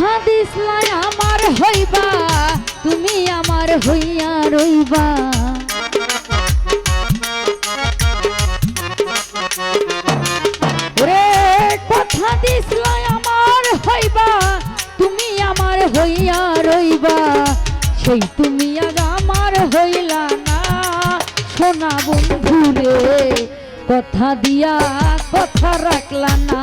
কথা দিসলাই আমার হইবা, তুমি আমার হইয়া রইবা। ওরে, কথা দিসলাই আমার হইবা, তুমি আমার হইয়া রইবা। সেই তুমি আগ আমার হইলা না, সোনা বন্ধু কথা দিয়া কথা রাখলা না।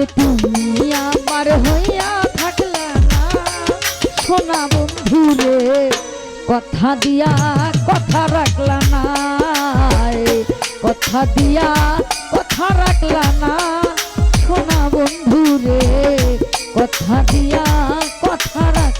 ওরে তুমি আমার না। সোনা বন্ধু রে কথা দিয়া কথা রাখলা না। কথা দিয়া কথা রাখলা না। সোনা বন্ধু রে কথা দিয়া কথা রাখলা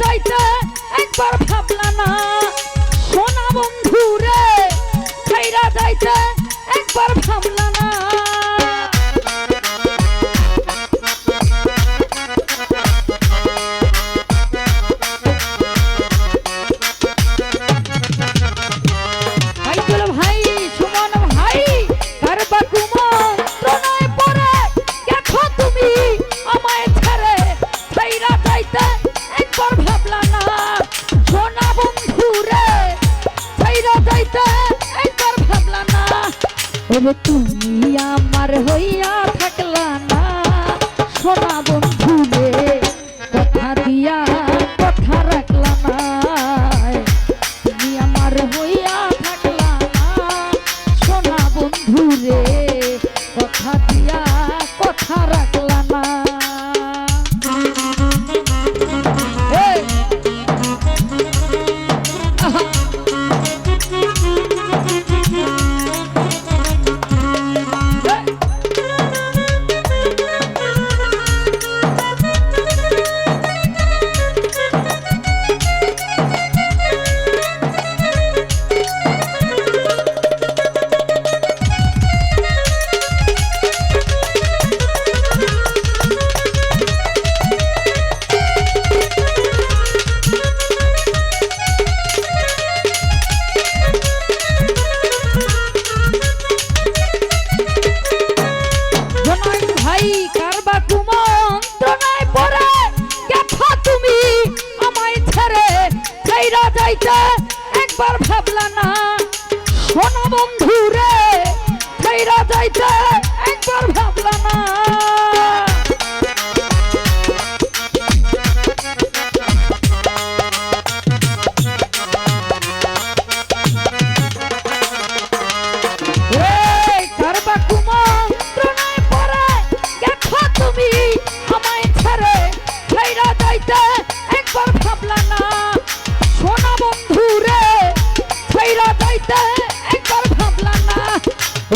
যাইতে একবার ভাবলা না।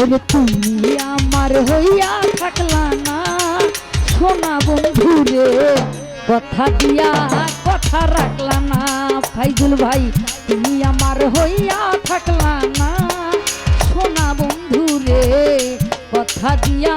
ওরে তুমি আমার হইয়া থাকলা না। সোনা বন্ধু রে কথা দিয়া কথা রাখলা না। ফাইজুল ভাই, তুমি আমার হইয়া থাকলা না। সোনা বন্ধু রে কথা দিয়া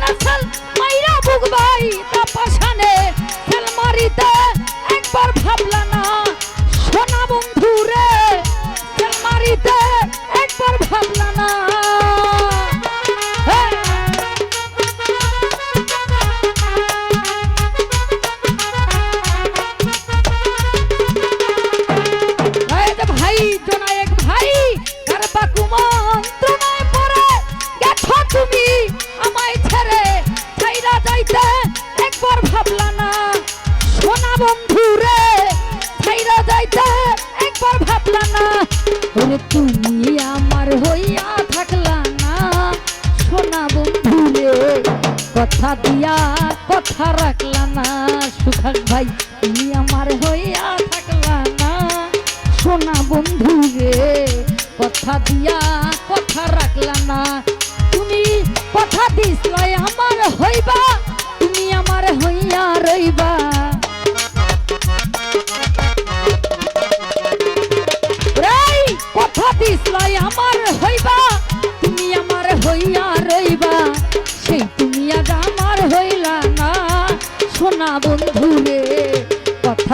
না চল মাইরা দিয়া কথা রাখলা না সুখাক ভাই, তুমি আমার হইয়া থাকলা না। সোনা বন্ধু রে, কথা দিয়া কথা রাখলা না। তুমি কথা দিসলাই আমার হইবা, তুমি আমার হইয়া রইবা। কথা দিসলাই আমার হইবা।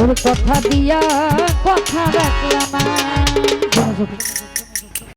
ওর কথা দিয়া কথা রাখলা না।